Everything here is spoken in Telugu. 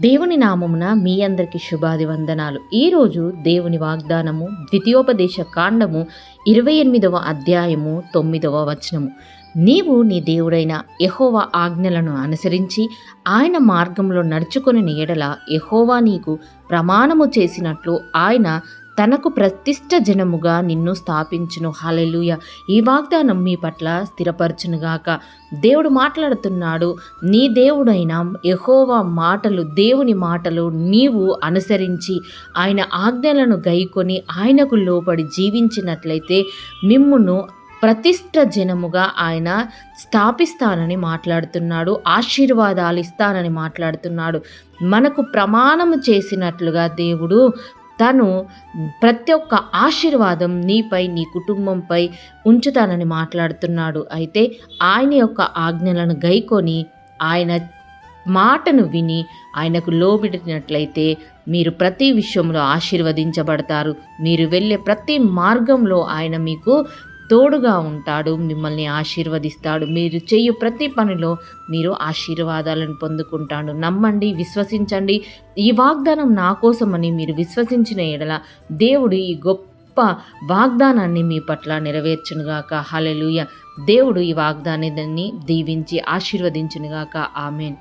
దేవుని నామమున మీ అందరికి శుభాది వందనాలు ఈరోజు దేవుని వాగ్దానము ద్వితీయోపదేశ కాండము ఇరవై ఎనిమిదవ అధ్యాయము తొమ్మిదవ వచనము. నీవు నీ దేవుడైన యహోవా ఆజ్ఞలను అనుసరించి ఆయన మార్గంలో నడుచుకొని ఎడల యహోవా నీకు ప్రమాణము చేసినట్లు ఆయన తనకు ప్రతిష్ట జనముగా నిన్ను స్థాపించును. హాలెలుయ ఈ వాగ్దానం మీ పట్ల స్థిరపరచునుగాక. దేవుడు మాట్లాడుతున్నాడు నీ దేవుడైన యహోవా మాటలు దేవుని మాటలు నీవు అనుసరించి ఆయన ఆజ్ఞలను గైకొని ఆయనకు లోపడి జీవించినట్లయితే మిమ్మును ప్రతిష్ట జనముగా ఆయన స్థాపిస్తానని మాట్లాడుతున్నాడు ఆశీర్వాదాలు ఇస్తానని మాట్లాడుతున్నాడు. మనకు ప్రమాణము చేసినట్లుగా దేవుడు తను ప్రతి ఒక్క ఆశీర్వాదం నీపై నీ కుటుంబంపై ఉంచుతానని మాట్లాడుతున్నాడు. అయితే ఆయన యొక్క ఆజ్ఞలను గైకొని ఆయన మాటను విని ఆయనకు లోబడినట్లయితే మీరు ప్రతి విషయంలో ఆశీర్వదించబడతారు. మీరు వెళ్ళే ప్రతి మార్గంలో ఆయన మీకు తోడుగా ఉంటాడు మిమ్మల్ని ఆశీర్వదిస్తాడు. మీరు చేయు ప్రతి పనిలో మీరు ఆశీర్వాదాలను పొందుకుంటాడు. నమ్మండి విశ్వసించండి. ఈ వాగ్దానం నా కోసమని మీరు విశ్వసించిన ఎడల దేవుడు ఈ గొప్ప వాగ్దానాన్ని మీ పట్ల నెరవేర్చునుగాక. హలెలుయ దేవుడు ఈ వాగ్దానాన్ని దీవించి ఆశీర్వదించునుగాక. ఆమెన్.